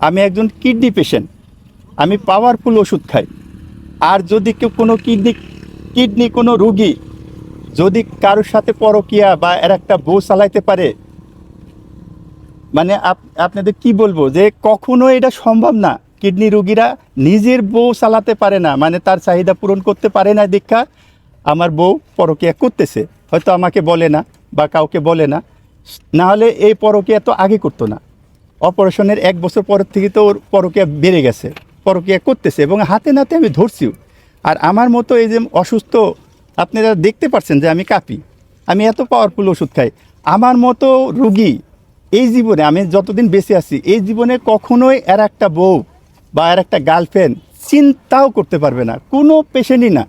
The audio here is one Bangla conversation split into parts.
আমি একজন কিডনি পেশেন্ট আমি পাওয়ারফুল ওষুধ খাই। আর যদি কেউ কোনো কিডনি কিডনি কোনো রুগী যদি কারোর সাথে পরকিয়া বা এর একটা বউ চালাইতে পারে মানে আপ- আপনাদের কি বলব যে কখনো এটা সম্ভব না। কিডনি রুগীরা নিজের বউ চালাতে পারে না মানে তার চাহিদা পূরণ করতে পারে না দীক্ষা। আমার বউ পরকিয়া করতেছে, হয়তো আমাকে বলে না বা কাউকে বলে না। না হলে এই পরকিয়া তো আগে করতো না। অপারেশনের এক বছর পরের থেকে তো ওর পরকিয়া বেড়ে গেছে, পরকিয়া করতেছে এবং হাতে নাতে আমি ধরছিও। আর আমার মতো এই যে অসুস্থ, আপনারা দেখতে পাচ্ছেন যে আমি কাঁপি। আমি এত পাওয়ারফুল ওষুধ খাই। আমার মতো রুগী এই জীবনে, আমি যতদিন বেঁচে আছি, এই জীবনে কখনোই এর একটা বউ বা এর একটা গার্লফ্রেন্ড চিন্তাও করতে পারবে না। কোনো পেশেন্টই না।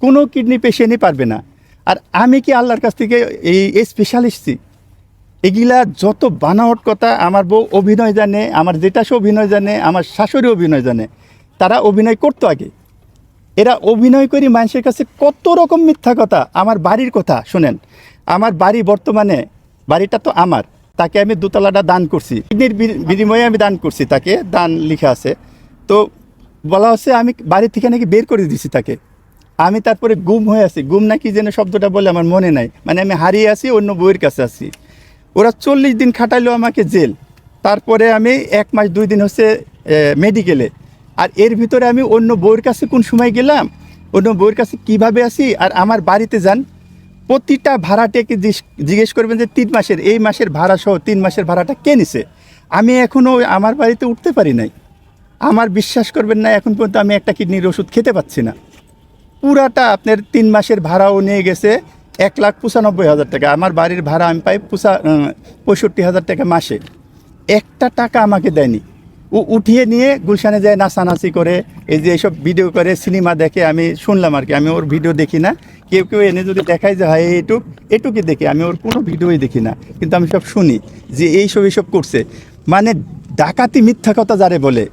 কোনো কিডনি পেশেন্টই পারবে না। আর আমি কি আল্লাহর কাছ থেকে এই স্পেশালিস্টই এগুলা যত বানাওয়াট কথা আমার বউ অভিনয় জানে, আমার জেঠাশো অভিনয় জানে, আমার শাশুড়ি অভিনয় জানে, তারা অভিনয় করতো আগে। এরা অভিনয় করি মানুষের কাছে কত রকম মিথ্যা কথা, আমার বাড়ির কথা, শোনেন। আমার বাড়ি বর্তমানে, বাড়িটা তো আমার, তাকে আমি দোতলাটা দান করছি। কিডনির বিনিময়ে আমি দান করছি তাকে, দান লিখা আছে। তো বলা হচ্ছে আমি বাড়ি থেকে নাকি বের করে দিছি তাকে। আমি তারপরে গুম হয়ে আছি। গুম নাকি যেন শব্দটা বলে আমার মনে নাই। মানে আমি হারিয়ে আছি, অন্য বইয়ের কাছে আছি। ওরা চল্লিশ দিন খাটাইলো আমাকে জেল। তারপরে আমি এক মাস, দুই দিন হচ্ছে মেডিকেলে আর এর ভিতরে আমি অন্য বউয়ের কাছে কোন সময় গেলাম, অন্য বইয়ের কাছে কীভাবে আসি আর আমার বাড়িতে যান, প্রতিটা ভাড়াটাকে জিজ্ঞেস করবেন যে তিন মাসের, এই মাসের ভাড়া সহ তিন মাসের ভাড়াটা কে নিছে? আমি এখনও আমার বাড়িতে উঠতে পারি নাই। আমার বিশ্বাস করবেন না, এখন পর্যন্ত আমি একটা কিডনির ওষুধ খেতে পাচ্ছি না। পুরাটা আপনার তিন মাসের ভাড়াও নিয়ে গেছে এক লাখ পঁচানব্বই হাজার টাকা। আমার বাড়ির ভাড়া আমি পাই পঁচা পঁয়ষট্টি হাজার টাকা মাসে। একটা টাকা আমাকে দেয়নি। ও উঠিয়ে নিয়ে গুলশানে যায় নাচানাচি করে, এই যে এইসব ভিডিও করে সিনেমা দেখে আমি শুনলাম আর কি। আমি ওর ভিডিও দেখি না। কেউ কেউ এনে যদি দেখায় যে, হয় এইটুক এটুকুই দেখি। আমি ওর কোনো ভিডিওই দেখি না। কিন্তু আমি সব শুনি যে, এইসব এইসব করছে। মানে ডাকাতি মিথ্যা কথা যারে বলে।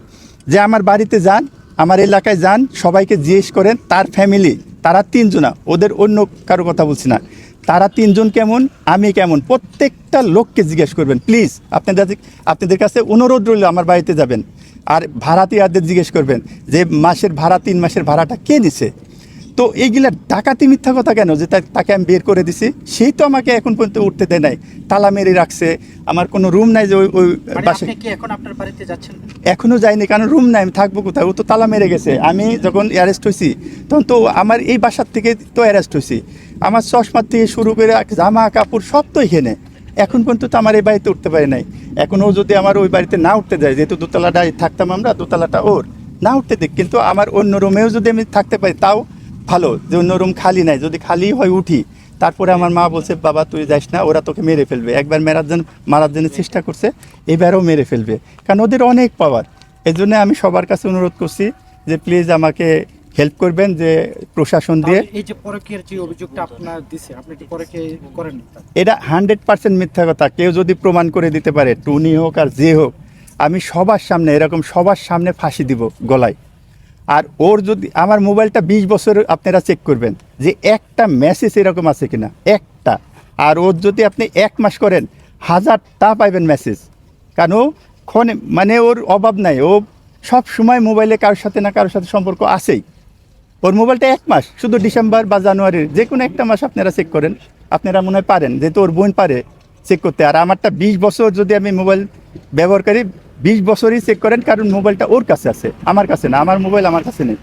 যে, আমার বাড়িতে যান, আমার এলাকায় যান, সবাইকে জিজ্ঞেস করেন, তার ফ্যামিলি তারা তিনজনা, ওদের অন্য কারও কথা বলছি না। তারা তিনজন কেমন, আমি কেমন, প্রত্যেকটা লোককে জিজ্ঞেস করবেন, প্লিজ, আপনাদের আপনাদের কাছে অনুরোধ রইল আমার বাড়িতে যাবেন। আর ভাড়াটিয়াদের জিজ্ঞেস করবেন যে, মাসের ভাড়া, তিন মাসের ভাড়াটা কে নিছে? তো এইগুলা ডাকাতি মিথ্যা কথা কেন? যে তাকে আমি বের করে দিছি। সেই তো আমাকে এখন পর্যন্ত উঠতে দেয় নাই। তালা মেরে রাখছে। আমার কোনো রুম নাই যে ওই ওই মানে বাসে আপনি কি এখন আপনার বাড়িতে যাচ্ছেন? এখনও যাইনি কারণ রুম নাই আমি থাকব কোথায়? ও তো তালা মেরে গেছে। আমি যখন অ্যারেস্ট হয়েছি তখন তো আমার এই বাসার থেকে তো অ্যারেস্ট হয়েছি আমার চশমার থেকে শুরু করে জামা কাপড় সব তো এখানে। এখন পর্যন্ত তো আমার এই বাড়িতে উঠতে পারে নাই। এখন ও যদি আমার ওই বাড়িতে না উঠতে দেয় যেহেতু দোতলাটায় থাকতাম আমরা দোতলাটা ওর না উঠতে দেখ কিন্তু আমার অন্য রুমেও যদি আমি থাকতে পারি তাও ভালো যে অন্য রুম খালি নাই যদি খালি হয় উঠি তারপরে আমার মা বলছে বাবা তুই যাস না ওরা তোকে মেরে ফেলবে। একবার মেরার জন্য মারার জন্য চেষ্টা করছে এবারও মেরে ফেলবে। কারণ ওদের অনেক পাওয়ার এই জন্য আমি সবার কাছে অনুরোধ করছি যে প্লিজ আমাকে হেল্প করবেন যে প্রশাসন দিয়ে। এই যে পরকীয়ার যে অভিযোগটা আপনার দিছে আপনি কি পরকে করেন এটা হান্ড্রেড পার্সেন্ট মিথ্যা কথা। কেউ যদি প্রমাণ করে দিতে পারে টুনি হোক আর যে হোক আমি সবার সামনে এরকম সবার সামনে ফাঁসি দিব গলায়। আর ওর যদি আমার মোবাইলটা বিশ বছর আপনারা চেক করবেন যে একটা মেসেজ এরকম আছে কিনা, একটা। আর ওর যদি আপনি এক মাস করেন, হাজারটা পাইবেন মেসেজ কারণ ক্ষণে মানে ওর অভাব নাই, ও সব সময় মোবাইলে কারোর সাথে না কারোর সাথে সম্পর্ক আছেই। ওর মোবাইলটা এক মাস, শুধু ডিসেম্বর বা জানুয়ারির যে কোনো একটা মাস আপনারা চেক করেন। আপনারা মনে হয় পারেন, যেহেতু ওর বোন পারে চেক করতে। আর আমারটা বিশ বছর যদি আমি মোবাইল ব্যবহার করি বিশ বছরই চেক করেন কারণ মোবাইলটা ওর কাছে আছে, আমার কাছে না, আমার মোবাইল আমার কাছে নেই।